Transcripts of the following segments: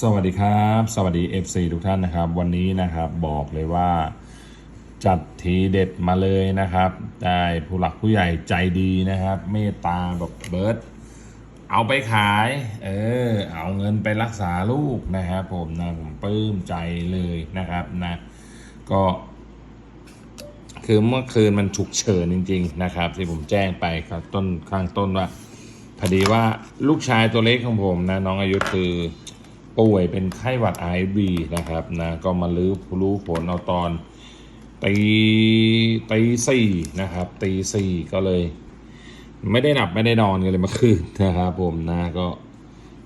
สวัสดีครับ สวัสดี FC ทุกท่านนะครับ วันนี้นะครับบอกเลยว่าจัดทีเด็ดมาเลยนะครับ ได้ผู้หลักผู้ใหญ่ใจดีนะครับ เมตตาแบบเบิร์ดเอาไปขาย เออ เอาเงินไปรักษาลูกนะครับผมนะผมปลื้มใจเลยนะครับนะก็ คือเมื่อคืนมันฉุกเฉินจริง ๆ นะครับ ที่ผมแจ้งไปครับต้นข้างต้นว่าพอดีว่าลูกชายตัวเล็กของผมนะน้องอายุคือ ป่วยเป็นไข้หวัดไอบีนะครับนะก็มาลื้อรู้ผลเอาตอนตีตีสี่นะครับตีสี่ก็เลย ไม่ได้หลับไม่ได้นอนกันเลยเมื่อคืนนะครับผมนะก็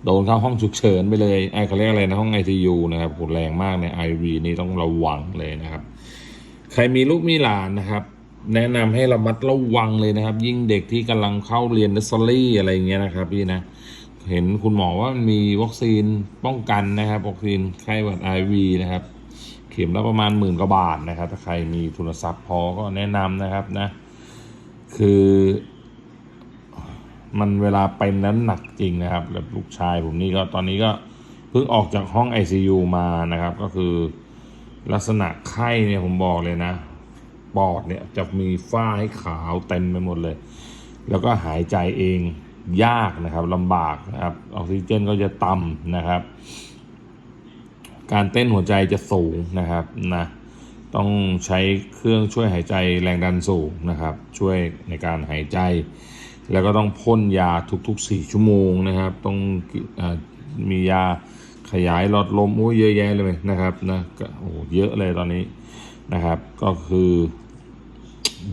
โดนเข้าห้องฉุกเฉินไปเลยไอ้เขาเรียกอะไรนะห้องไอซียูนะครับโหแรงมากในไอวีนี่ต้องระวังเลยนะครับ ใครมีลูกมีหลานนะครับ แนะนำให้ระมัดระวังเลยนะครับ ยิ่งเด็กที่กำลังเข้าเรียนเนสซอรี่อะไรเงี้ยนะครับพี่นะ เห็นคุณหมอว่ามันมีวัคซีนป้องกันนะครับ วัคซีนไข้หวัดไอวีนะครับ เข็มละประมาณหมื่นกว่าบาทนะครับ ถ้าใครมีทุนทรัพย์พอก็แนะนำนะครับนะ คือ มันเวลาเป็นนั้นหนักจริงนะครับแบบลูกชายผมนี่ก็ตอนนี้ก็เพิ่งออกจากห้อง ICU มานะครับ ก็คือลักษณะไข้เนี่ยผมบอกเลยนะ ปอดเนี่ยจะมีฝ้าให้ขาวเต็มไปหมดเลย แล้วก็หายใจเอง ยากนะครับลำบากนะครับออกซิเจนก็จะต่ำนะครับ การเต้นหัวใจจะสูงนะครับนะต้องใช้เครื่องช่วยหายใจแรงดันสูงนะครับ ช่วยในการหายใจ แล้วก็ต้องพ่นยาทุกๆ 4 ชั่วโมงนะครับ ต้องอมียาขยายหลอดลมโอ้ยเยอะแยะเลยนะครับนะโอ้เยอะเลยตอนนี้นะครับ ก็คือ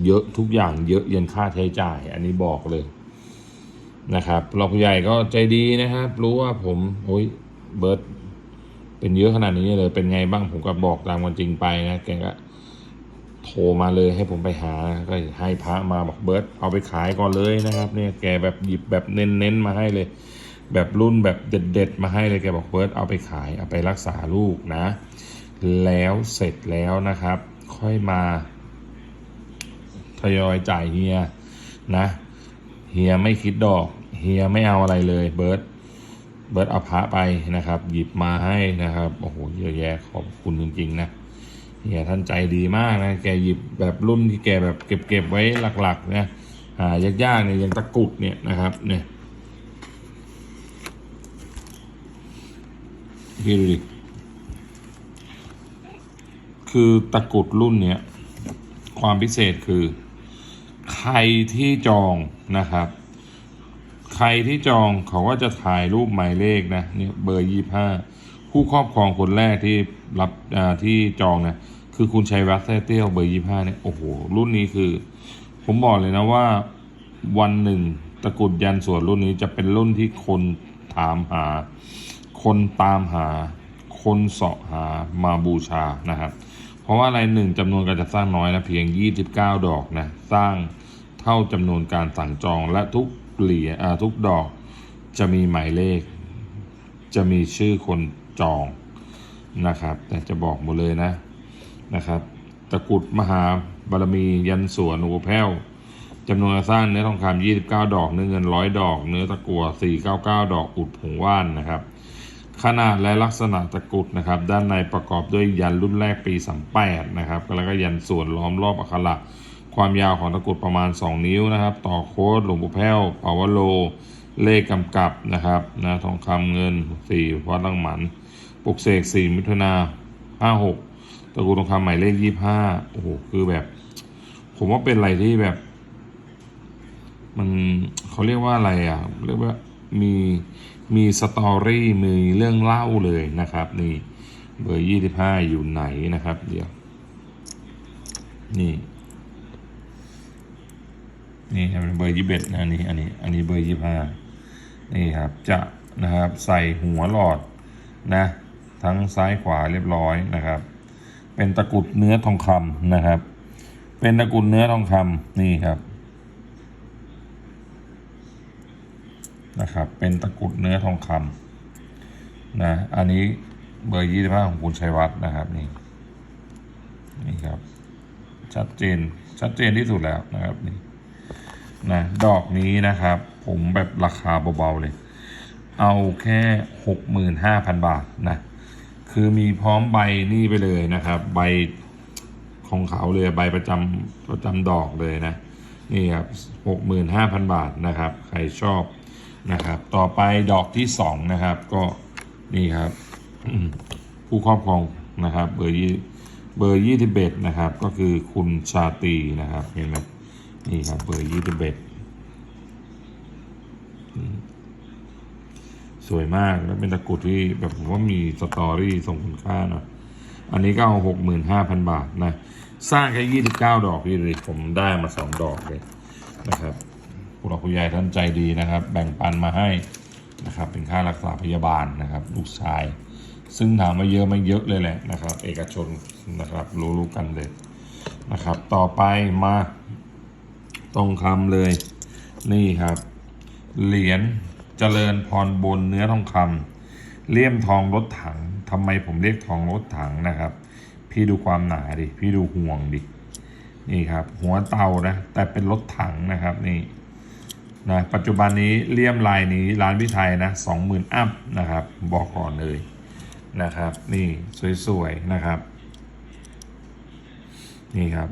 เยอะทุกอย่างเยอะยันค่าใช้จ่าย อันนี้บอกเลย นะครับเราผู้ใหญ่ก็ใจดีนะครับ รู้ว่าผมโอ้ยเบิร์ตเป็นเยอะขนาดนี้เลย เป็นไงบ้างผมก็บอกตามความจริงไปนะแกก็โทรมาเลยให้ผมไปหาก็ให้พระมาบอกเบิร์ตเอาไปขายก่อนเลยนะครับ เนี่ยแกแบบหยิบแบบเน้นๆมาให้เลย แบบรุ่นแบบเด็ด ๆ มาให้เลยแกบอกเบิร์ตเอาไปขายเอาไปรักษาลูกนะ แล้วเสร็จแล้วนะครับ ค่อยมาทยอยจ่ายเฮียนะ เฮียไม่คิดดอกเฮียไม่เอาอะไรเลยเบิร์ตเบิร์ตเอาพระไปนะครับ หยิบมาให้นะครับโอ้โหเยอะแยะขอบคุณจริงๆนะเฮียท่านใจดีมากนะแกหยิบแบบรุ่นที่แกแบบเก็บเก็บไว้หลักๆนะหายากๆเนี่ยอยังตะกุดเนี่ยนะครับเนี่ยพี่ดูดิคือตะกุดรุ่นเนี้ยความพิเศษคือ ใครที่จองนะครับ ใครที่จองเขาก็จะถ่ายรูปหมายเลขนะเนี่ยเบอร์ยี่ห้าผู้ครอบครองคนแรกที่รับที่จองนะคือคุณชัยวัฒน์แท้เตี้ยวเบอร์ยี่ห้าเนี่ยโอ้โหรุ่นนี้คือ ผมบอกเลยนะว่าวันหนึ่งตะกรุดยันส่วนรุ่นนี้จะเป็นรุ่นที่คนถามหา คนตามหา คนเสาะหามาบูชานะครับ เพราะว่าอะไรหนึ่งจำนวนการจัดสร้างน้อยนะเพียง 29 ดอกนะสร้างเท่าจำนวนการสั่งจองและทุกเหรียญอ่าทุกดอกจะมีหมายเลข จะมีชื่อคนจองนะครับ แต่จะบอกหมดเลยนะนะครับ ตะกุดมหาบารมียันสวนหัวแพ้วจำนวนสร้างเนื้อทองคำ29 ดอก เนื้อเงินร้อยดอก เนื้อตะกั่ว499 ดอกอุดผงว่านนะครับ ขนาดและลักษณะตะกุดนะครับ ด้านในประกอบด้วยยันรุ่นแรกปี 38 นะครับ แล้วก็ยันส่วนล้อมรอบอักขระความยาวของตะกุดประมาณ 2 นิ้วนะครับ ต่อโค้ดหลวงปู่แพ้วปาวโล เลขกำกับนะครับนะทองคำเงิน 4 วัดลังหมัน ปลุกเสก 4 มิถุนา 56 ตะกุดทองคำหมายเลข 25 โอ้โห คือแบบ ผมว่าเป็นอะไรที่แบบ มันเขาเรียกว่าอะไรอะ เรียกว่า มีมีสตอรี่มีเรื่องเล่าเลยนะครับ นี่เบอร์ยี่สิบห้าอยู่ไหนนะครับ เดี๋ยว นี่นี่ครับเบอร์ยี่สิบเอ็ดนะอันนี้อันนี้อันนี้เบอร์ยี่ห้านี่ครับจะนะครับใส่หัวหลอดนะทั้งซ้ายขวาเรียบร้อยนะครับ เป็นตะกุดเนื้อทองคำนะครับ เป็นตะกุดเนื้อทองคำนี่ครับ นะครับ เป็นตะกุดเนื้อทองคำนะ อันนี้เบอร์ยี่สิบห้าของคุณชัยวัฒน์นะครับนี่นี่ครับ ชัดเจนชัดเจนที่สุดแล้วนะครับนี่นะดอกนี้นะครับ ผมแบบราคาเบาๆเลย เอาแค่หกหมื่นห้าพันบาทนะคือมีพร้อมใบนี่ไปเลยนะครับ ใบของเขาเลยใบประจำประจำดอกเลยนะ นี่ครับหกหมื่นห้าพันบาทนะครับ ใครชอบ นะครับ ต่อไปดอกที่สองนะครับ ก็นี่ครับ ผู้ครอบครองนะครับ เบอร์ยี่เบอร์ยี่สิบเอ็ดนะครับ ก็คือคุณชาตีนะครับเห็นไหมนี่ครับเบอร์ยี่สิบเอ็ดสวยมากแล้วเป็นตะกรุดที่แบบผมว่ามีสตอรี่ทรงคุณค่าหน่อยอันนี้ก็เอาหกหมื่นห้าพันบาทนะ สร้างแค่ยี่สิบเก้าดอกพี่เลยผมได้มาสองดอกเลยนะครับ ผู้หลักผู้ใหญ่ท่านใจดีนะครับ แบ่งปันมาให้นะครับ เป็นค่ารักษาพยาบาลนะครับ ลูกชาย ซึ่งถามว่าเยอะไม่เยอะเลยแหละนะครับ เอกชนนะครับรู้ๆกันเลยนะครับ ต่อไปมาตรงคำเลย นี่ครับ เหรียญเจริญพรบนเนื้อทองคำเลี่ยมทองรถถังทำไมผมเรียกทองรถถังนะครับ พี่ดูความหนาดิ พี่ดูห่วงดิ นี่ครับ หัวเตานะ แต่เป็นรถถังนะครับนี่ นะปัจจุบันนี้เลี่ยมลายนี้ร้านพิไทยนะสองหมื่นอัพนะครับบอกก่อนเลยนะครับ นี่สวยๆนะครับ นี่ครับ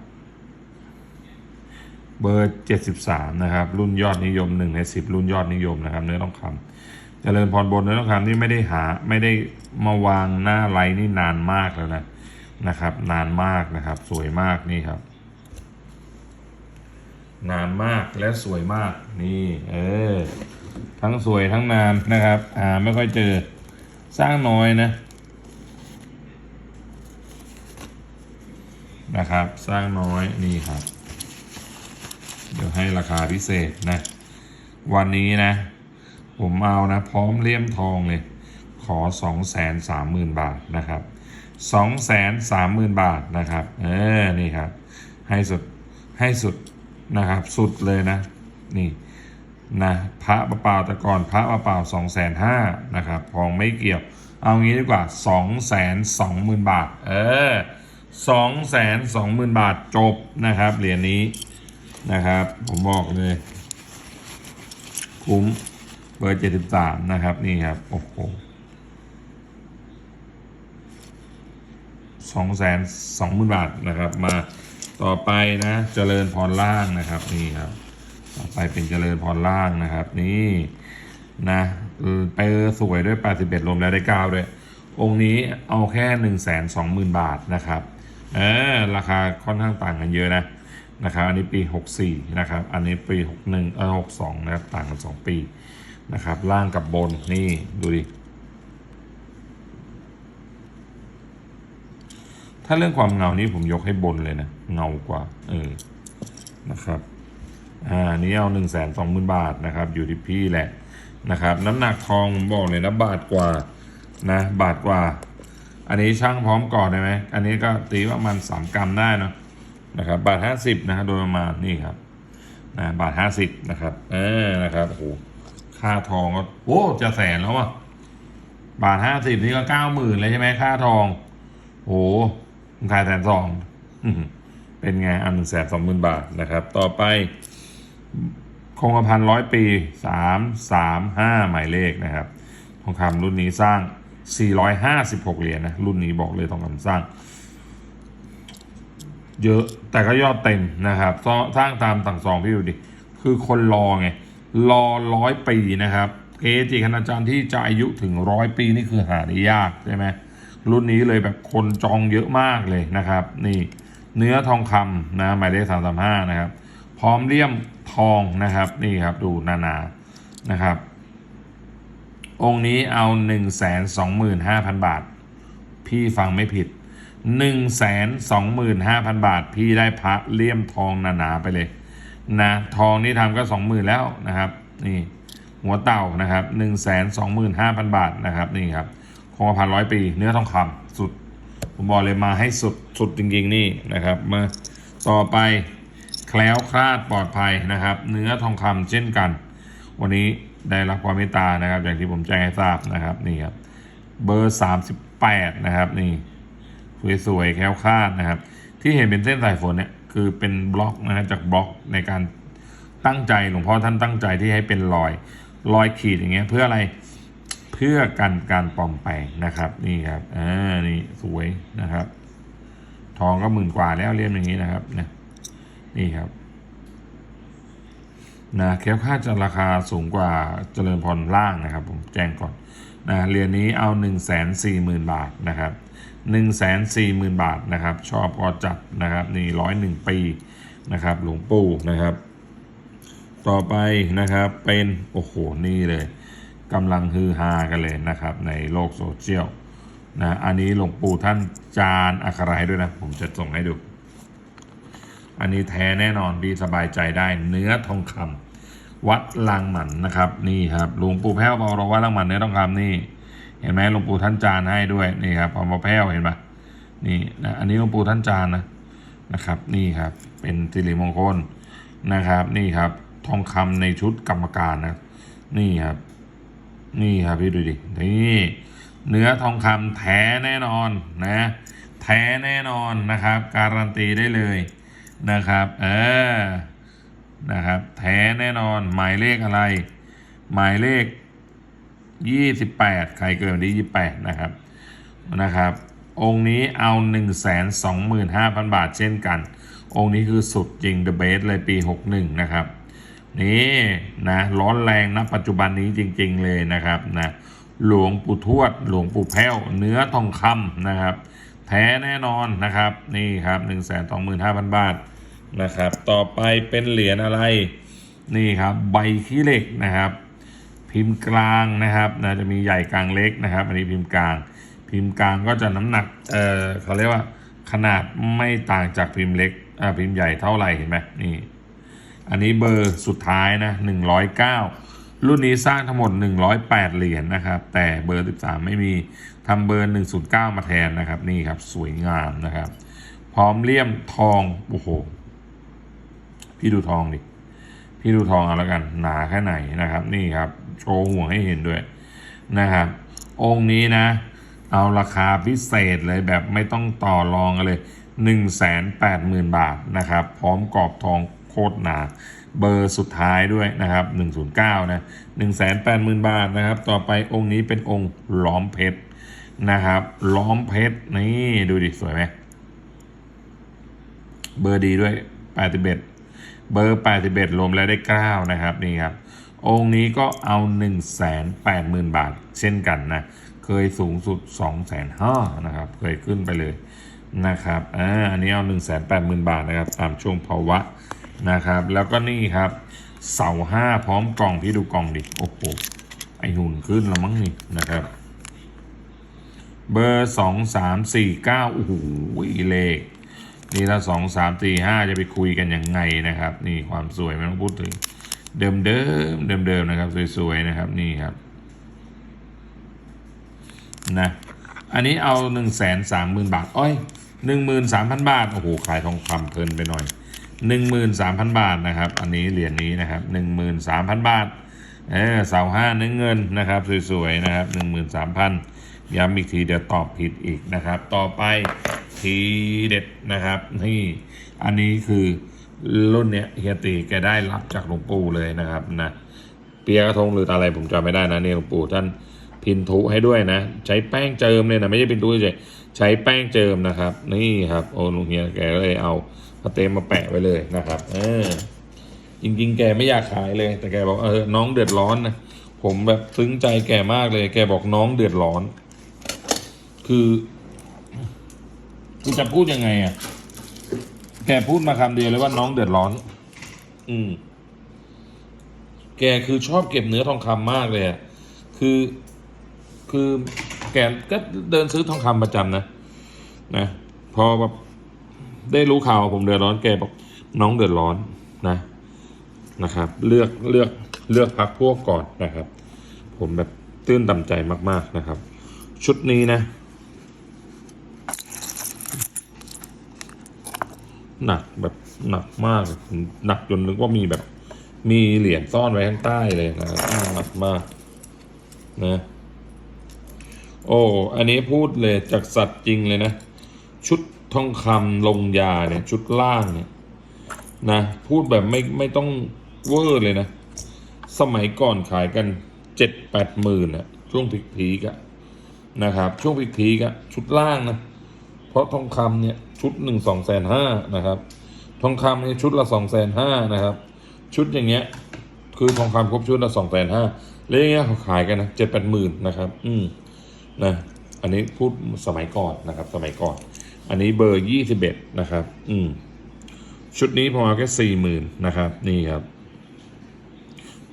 เบอร์73นะครับ รุ่นยอดนิยม1ใน10รุ่นยอดนิยมนะครับ เนื้อทองคำเจริญพรบนเนื้อทองคำนี่ไม่ได้หาไม่ได้มาวางหน้าไลน์นี่นานมากแล้วนะนะครับ นานมากนะครับ สวยมากนี่ครับ นานมากและสวยมากนี่เออทั้งสวยทั้งนานนะครับอ่าไม่ค่อยเจอสร้างน้อยนะนะครับ สร้างน้อยนี่ครับ เดี๋ยวให้ราคาพิเศษนะ วันนี้นะ ผมเอานะ พร้อมเลี่ยมทองเลย ขอสองแสนสามหมื่นบาทนะครับสองแสนสามหมื่นบาทนะครับ เออ นี่ครับ ให้สุดให้สุด นะครับ สุดเลยนะ นี่นะพระประเปล่าแต่ก่อนพระประเปล่าสองแสนห้านะครับทองไม่เกี่ยว เอางี้ดีกว่าสองแสนสองหมื่นบาท เออสองแสนสองหมื่นบาทจบนะครับเหรียญนี้นะครับ ผมบอกเลย คุ้มเบอร์เจ็ดสิบสามนะครับ นี่ครับ โอ้โหสองแสนสองหมื่นบาทนะครับมา ต่อไปนะเจริญพรล่างนะครับนี่ครับต่อไปเป็นเจริญพรล่างนะครับ นี่นะไปสวยด้วย 81รวมแล้วได้ 9 ด้วย องค์นี้เอาแค่ 1 2 0 0 0 0 บาทนะครับเออราคาค่อนข้างต่างกันเยอะนะนะครับอันนี้ปี 64 นะครับ อันนี้ปี 61 เออ 62 นะครับ ต่างกัน 2 ปีนะครับ ล่างกับบนนี่ดูดิ ถ้าเรื่องความเงานี้ผมยกให้บนเลยนะ เงากว่า เออ นะครับ อ่า นี้เอา1 2 0 0 0 0บาทนะครับ อยู่ที่พี่แหละนะครับ น้ำหนักทองผมบอกเลยนะบาทกว่านะ บาทกว่า อันนี้ช่างพร้อมก่อนได้ไหม อันนี้ก็ตีว่ามัน3กรัมได้เนอะนะครับ บาทห้าสิบนะโดยประมาณนี่ครับ นะ บาทห้าสิบนะครับ เออ นะครับ โอ้โห ค่าทองก็โอ้จะแสนแล้วอะ บาทห้าสิบนี่ก็เก้าหมื่นเลยใช่ไหมค่าทองโอ้โหมันขายแสนสอง เป็นไงอันหนึ่งแสนสองหมื่นบาทนะครับ ต่อไปคงกระพันร้อยปีสามสามห้าหมายเลขนะครับ ทองคำรุ่นนี้สร้าง 456 เหรียญนะ รุ่นนี้บอกเลยทองคำสร้าง เยอะแต่ก็ยอดเต็มนะครับสร้างสร้างตามต่างซองพี่ดูดิ คือคนรอไง รอร้อยปีนะครับเกจิคณาจารย์ที่จะอายุถึงร้อยปีนี่คือหาได้ยากใช่ไหมรุ่นนี้เลยแบบคนจองเยอะมากเลยนะครับ นี่ เนื้อทองคำนะหมายเลขสามสามห้านะครับ พร้อมเลี่ยมทองนะครับนี่ครับดูนานานะครับ องค์นี้เอา1 2 5 0 0 0บาท พี่ฟังไม่ผิด1 2 5 0 0 0บาท พี่ได้พระเลี่ยมทองหนาๆไปเลยนะทองนี่ทำก็20,000แล้วนะครับนี่หัวเต่านะครับ1 2 5 0 0 0บาทนะครับนี่ครับคงกระพันร้อยปี เนื้อทองคำ ผมบอกเลยมาให้สุดสุดจริงๆนี่นะครับ มาต่อไปแคล้วคลาดปลอดภัยนะครับ เนื้อทองคำเช่นกัน วันนี้ได้รับความเมตตานะครับ อย่างที่ผมแจ้งให้ทราบนะครับนี่ครับเบอร์ 38 นะครับ นี่สวยๆแคล้วคลาดนะครับ ที่เห็นเป็นเส้นสายฝนเนี่ยคือเป็นบล็อกนะฮะจากบล็อกในการตั้งใจหลวงพ่อท่านตั้งใจที่ให้เป็นรอยรอยขีดอย่างเงี้ยเพื่ออะไร พื่อกันการปลอมแปลงนะครับ นี่ครับอ่านี่สวยนะครับ ทองก็หมื่นกว่าแล้วเรียมอย่างนี้นะครับนะนี่ครับนะแคลคลาดจะราคาสูงกว่าเจริญพรล่างนะครับ ผมแจ้งก่อนนะเหรียญนี้เอา 1 4 0 0 0 0 บาทนะครับ1 4 0 0 0 0 บาทนะครับ ชอบก็จัดนะครับ นี่ร้อยหนึ่งปีนะครับ หลวงปู่นะครับ ต่อไปนะครับเป็น โอ้โห นี่เลย กำลังฮือฮากันเลยนะครับ ในโลกโซเชียลนะอันนี้หลวงปู่ท่านจานอัคราให้ด้วยนะ ผมจะส่งให้ดู อันนี้แท้แน่นอนดีสบายใจได้เนื้อทองคำวัดลางหมันนะครับ นี่ครับหลวงปู่แพ้วบอเราว่าลางหมันเนื้อทองคำนี่ เห็นไหมหลวงปู่ท่านจานให้ด้วยนี่ครับเอมาแพ้วเห็นปะนี่นะอันนี้หลวงปู่ท่านจานนะนะครับ นี่ครับเป็นสิริมงคลนะครับ นี่ครับทองคำในชุดกรรมการนะนี่ครับ นี่ครับพี่ดูดิ นี่เนื้อทองคำแท้แน่นอนนะ แท้แน่นอนนะครับ การันตีได้เลยนะครับ เออ นะครับ แท้แน่นอน หมายเลขอะไร หมายเลข28ใครเกิดวันที่28นะครับ นะครับ องค์นี้เอา125,000บาทเช่นกัน องค์นี้คือสุดจริง The Best เลยปี61นะครับ นี่นะร้อนแรงนะปัจจุบันนี้จริง ๆ เลยนะครับนะหลวงปู่ทวด หลวงปู่แพ้วเนื้อทองคำนะครับ แท้แน่นอนนะครับ นี่ครับ125,000บาทนะครับ ต่อไปเป็นเหรียญอะไร นี่ครับใบขี้เหล็กนะครับ พิมพ์กลางนะครับนะจะมีใหญ่กลางเล็กนะครับ อันนี้พิมพ์กลาง พิมพ์กลางก็จะน้ำหนักเออเขาเรียกว่าขนาดไม่ต่างจากพิมพ์เล็กอ่าพิมพ์ใหญ่เท่าไหร่เห็นไหมนี่ อันนี้เบอร์สุดท้ายนะ109 รุ่นนี้สร้างทั้งหมด 108 เหรียญนะครับ แต่เบอร์ 13 ไม่มีทำเบอร์ 109 มาแทนนะครับ นี่ครับสวยงามนะครับ พร้อมเลี่ยมทองโอ้โหพี่ดูทองดิพี่ดูทองเอาแล้วกันหนาแค่ไหนนะครับ นี่ครับ โชว์ห่วงให้เห็นด้วยนะครับ องค์นี้นะ เอาราคาพิเศษเลยแบบไม่ต้องต่อรองกันเลย 180,000 บาทนะครับ พร้อมกรอบทอง โคตรหนาเบอร์สุดท้ายด้วยนะครับ 109 นะ180,000 บาทนะครับ ต่อไปองค์นี้เป็นองค์ล้อมเพชรนะครับ ล้อมเพชรนี่ดูดิ สวยไหมเบอร์ดีด้วย 81 เบอร์ 81รวมแล้วได้ 9 นะครับนี่ครับ องค์นี้ก็เอา 180,000 บาท เช่นกันนะ เคยสูงสุด 250,000นะครับ เคยขึ้นไปเลยนะครับอ่าอันนี้เอา 180,000 บาทนะครับ ตามช่วงภาวะ นะครับ แล้วก็นี่ครับ เสาห้าพร้อมกล่องพี่ดูกล่องดิ โอ้โห ไอหุ่นขึ้นล้วมั้งนี่นะครับ เบอร์สองสามสี่เก้าโอ้โหเลข นี่ถ้าสองสามสี่ห้าจะไปคุยกันยังไงนะครับ นี่ความสวยไม่ต้องพูดถึง เดิมเดิมเดิมเดิมนะครับ สวยๆนะครับ นี่ครับ นะ อันนี้เอาหนึ่งแสนสามหมื่นบาท อ้อยหนึ่งหมื่นสามพันบาท โอ้โห ขายทองคำเพลินไปหน่อย หนึ่งหมื่นสามพันบาทนะครับ อันนี้เหรียญนี้นะครับหนึ่งหมื่นสามพันบาทเออเสาห้าเนื้อเงินนะครับ สวยๆนะครับหนึ่งหมื่นสามพันย้ำอีกทีเดี๋ยวตอบผิดอีกนะครับ ต่อไปทีเด็ดนะครับนี่อันนี้คือรุ่นเนี้ยเฮียตีแกได้รับจากหลวงปู่เลยนะครับนะเปียกระทงหรืออะไรผมจำไม่ได้นะเนี่ยหลวงปู่ท่านพินทุให้ด้วยนะ ใช้แป้งเจิมเลยนะไม่ใช่พินทุเฉยใช้แป้งเจิมนะครับ นี่ครับโอ้ลุงเฮียแกก็เลยเอา พระเต็มมาแปะไว้เลยนะครับ เออ จริง ๆ แกไม่อยากขายเลย แต่แกบอกเออน้องเดือดร้อนนะผมแบบซึ้งใจแกมากเลย แกบอกน้องเดือดร้อน คือคือจะพูดยังไงอะ แกพูดมาคำเดียวเลยว่าน้องเดือดร้อน อืม แกคือชอบเก็บเนื้อทองคำมากเลยอะ คือ คือแกก็เดินซื้อทองคำประจำนะ นะ พอแบบ ได้รู้ข่าวผมเดือดร้อนแกบอกน้องเดือดร้อนนะนะครับ เลือกเลือกเลือกพักพวกก่อนนะครับ ผมแบบตื้นตันใจมากๆนะครับ ชุดนี้นะ หนักแบบหนักมากหนักจนนึกว่ามีแบบ มีเหรียญซ่อนไว้ข้างใต้เลยนะครับหนักมากนะโอ้ อันนี้พูดเลยจากสัตว์จริงเลยนะ ชุด ทองคำลงยาเนี่ยชุดล่างเนี่ยนะพูดแบบไม่ไม่ต้องเวอร์เลยนะ สมัยก่อนขายกันเจ็ดแปดหมื่นอะช่วงพีกๆอะนะครับ ช่วงพีกๆอะชุดล่างนะ เพราะทองคำเนี่ยชุดหนึ่งสองแสนห้านะครับ ทองคำเนี่ยชุดละสองแสนห้านะครับ ชุดอย่างเงี้ย คือทองคำครบชุดละสองแสนห้าแล้วอย่างเงี้ยเขาขายกันนะเจ็ดแปดหมื่นนะครับ อืมนะ อันนี้พูดสมัยก่อนนะครับ สมัยก่อน อันนี้เบอร์ยี่สิบเอ็ดนะครับ อืม ชุดนี้ผมเอาแค่สี่หมื่นนะครับ นี่ครับ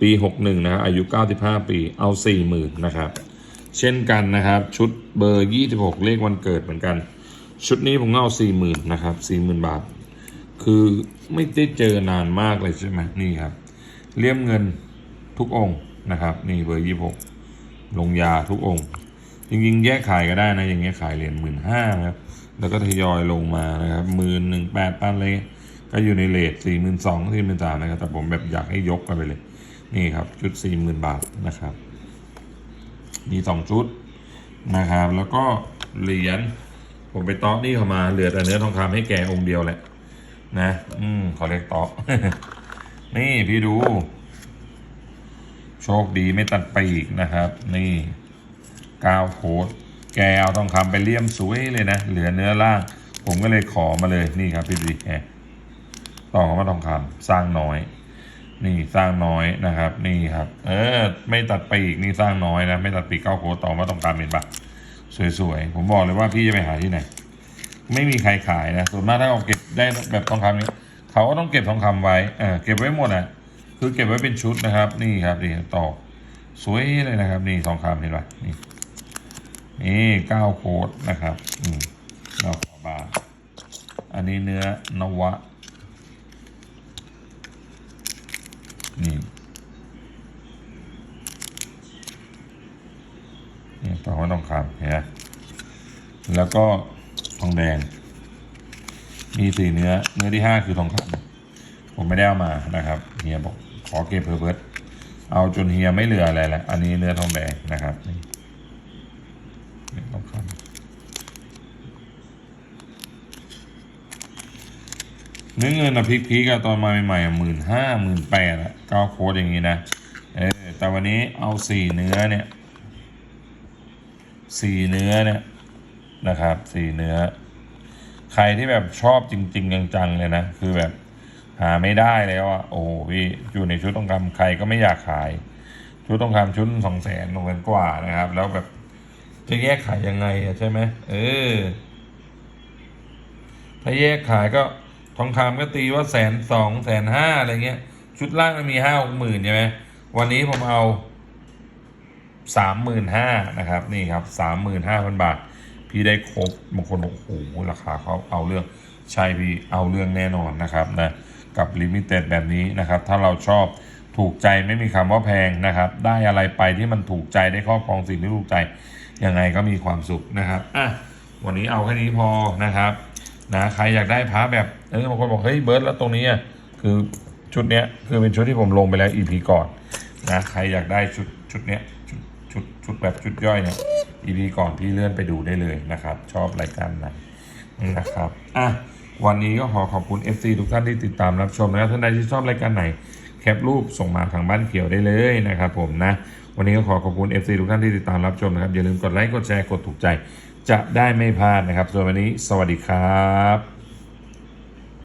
ปีหกหนึ่งนะฮะอายุเก้าสิบห้าปีเอาสี่หมื่นนะครับ เช่นกันนะครับ ชุดเบอร์ยี่สิบหกเลขวันเกิดเหมือนกัน ชุดนี้ผมเอาสี่หมื่นนะครับสี่หมื่นบาท คือไม่ได้เจอนานมากเลยใช่ไหมนี่ครับเลี่ยมเงินทุกองค์นะครับ นี่เบอร์ยี่หกลงยาทุกองค์ จริงๆ แยกขายก็ได้นะ อย่างเงี้ยขายเหรียญหมื่นห้าครับ แล้วก็ทยอยลงมานะครับหมื่นหนึ่งแปดพันเลยก็อยู่ในเลทสี่หมื่นสองสี่หมื่นสามนะครับ แต่ผมแบบอยากให้ยกกันไปเลย นี่ครับ ชุดสี่หมื่นบาทนะครับ มีสองชุดนะครับ แล้วก็เหรียญผมไปต๊อกนี่เข้ามาเหลือแต่เนื้อทองคำให้แกองค์เดียวแหละ นะ อืมขอเรียกต๊อกนี่พี่ดู โชคดีไม่ตัดไปอีกนะครับ นี่กาวโคด แกเอาทองคำไปเลี่ยมสวยเลยนะ เหลือเนื้อล่าง ผมก็เลยขอมาเลยนี่ครับพี่ดูแต่อมาทองคำสร้างน้อย นี่สร้างน้อยนะครับ นี่ครับ เออ ไม่ตัดปีกนี่สร้างน้อยนะ ไม่ตัดปีกเข้าโคต่อมาตรงกลางเป็นปะสวยๆ ผมบอกเลยว่าพี่จะไปหาที่ไหน ไม่มีใครขายนะ ส่วนมากถ้าเอาเก็บได้แบบทองคำนี้ เขาก็ต้องเก็บทองคำไว้เออเก็บไว้หมดอะ คือเก็บไว้เป็นชุดนะครับ นี่ครับนี่ต่อสวยเลยนะครับ นี่ทองคำเห็นปะนี่ นี่เก้าโคดนะครับ อืมเราขอบาทอันนี้เนื้อนวะ นี่นี่ต่อว่าทองคำเห็นไหมแล้วก็ทองแดง มีสี่เนื้อ เนื้อที่ห้าคือทองคำผมไม่ได้เอามานะครับเฮียบอกขอเก็บเพอร์เบิร์ตเอาจนเฮียไม่เหลืออะไรแล้ว อันนี้เนื้อทองแดงนะครับนี่ทองคำ เนื้อเงินอะพริกพีกอะตอนมาใหม่ๆหมื่นห้าหมื่นแปดอะเก้าโค้ดอย่างนี้นะเออแต่วันนี้เอาสี่เนื้อเนี่ยสี่เนื้อเนี่ยนะครับสี่เนื้อ ใครที่แบบชอบจริง ๆ จังๆเลยนะ คือแบบหาไม่ได้แล้วอะโอ้โหพี่อยู่ในชุดทองคำใครก็ไม่อยากขาย ชุดทองคำชุดสองแสนลงกันกว่านะครับ แล้วแบบจะแยกขายยังไงอะใช่ไหมเออ ถ้าแยกขายก็ ทองคำก็ตีว่าแสนสองแสนห้าอะไรเงี้ย ชุดล่างมันมีห้าหกหมื่นใช่ไหมวันนี้ผมเอาสามหมื่นห้านะครับ นี่ครับสามหมื่นห้าพันบาท พี่ได้ครบบางคนบอกโอ้โหราคาเขาเอาเรื่องใช่พี่เอาเรื่องแน่นอนนะครับนะกับลิมิเต็ดแบบนี้นะครับ ถ้าเราชอบถูกใจไม่มีคำว่าแพงนะครับ ได้อะไรไปที่มันถูกใจได้ครอบครองสิ่งที่ถูกใจยังไงก็มีความสุขนะครับอะวันนี้เอาแค่นี้พอนะครับ นะใครอยากได้พาแบบเออบางคนบอกเฮ้ยเบิร์ดแล้วตรงนี้คือชุดเนี้ยคือเป็นชุดที่ผมลงไปแล้ว EP ก่อนนะใครอยากได้ชุดชุดเนี้ยชุดชุดชุดแบบชุดย่อยเนี่ย EP ก่อนพี่เลื่อนไปดูได้เลยนะครับ ชอบรายการไหนนะครับอะวันนี้ก็ขอขอบคุณ FC ทุกท่านที่ติดตามรับชมนะครับท่านใดที่ชอบรายการไหนแคปรูปส่งมาทางบ้านเขียวได้เลยนะครับผมนะ วันนี้ก็ขอขอบคุณ FC ทุกท่านที่ติดตามรับชมนะครับ อย่าลืมกดไลค์กดแชร์กดถูกใจ จะได้ไม่พลาดนะครับส่วนวันนี้สวัสดีครับ